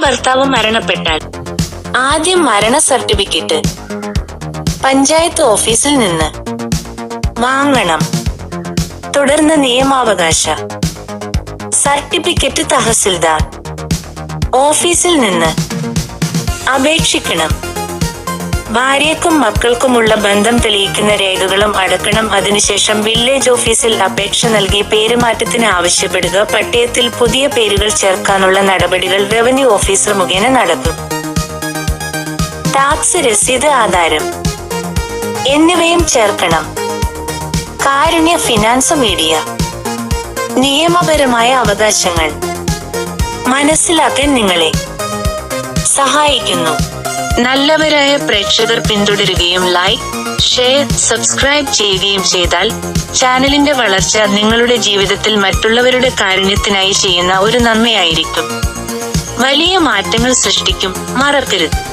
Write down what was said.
ഭർത്താവ് മരണപ്പെട്ടാൽ ആദ്യം മരണ സർട്ടിഫിക്കറ്റ് പഞ്ചായത്ത് ഓഫീസിൽ നിന്ന് വാങ്ങണം. തുടർന്ന് നിയമാവകാശ. സർട്ടിഫിക്കറ്റ് തഹസിൽദാർ. ഓഫീസിൽ നിന്ന് അപേക്ഷിക്കണം. ഭാര്യക്കും മക്കൾക്കുമുള്ള ബന്ധം തെളിയിക്കുന്ന രേഖകളും അടക്കണം. അതിനുശേഷം വില്ലേജ് ഓഫീസിൽ അപേക്ഷ നൽകി പേരുമാറ്റത്തിന് ആവശ്യപ്പെടുക. പട്ടയത്തിൽ പുതിയ പേരുകൾ ചേർക്കാനുള്ള നടപടികൾ റവന്യൂ ഓഫീസർ മുഖേന നടത്തും. ടാക്സ് രസീത് ആധാരം. എന്നിവയും ചേർക്കണം. Karunya finance media. നിയമപരമായ അവകാശങ്ങൾ. മനസ്സിലാക്കാൻ നിങ്ങളെ സഹായിക്കുന്നു. നല്ലവരായ പ്രേക്ഷകർ പിന്തുടരുകയും ലൈക്ക് ഷെയർ സബ്സ്ക്രൈബ് ചെയ്യുകയും ചെയ്താൽ ചാനലിന്റെ വളർച്ച നിങ്ങളുടെ ജീവിതത്തിൽ മറ്റുള്ളവരുടെ കാരുണ്യത്തിനായി ചെയ്യുന്ന ഒരു നന്മയായിരിക്കും. വലിയ മാറ്റങ്ങൾ സൃഷ്ടിക്കും. മറക്കരുത്.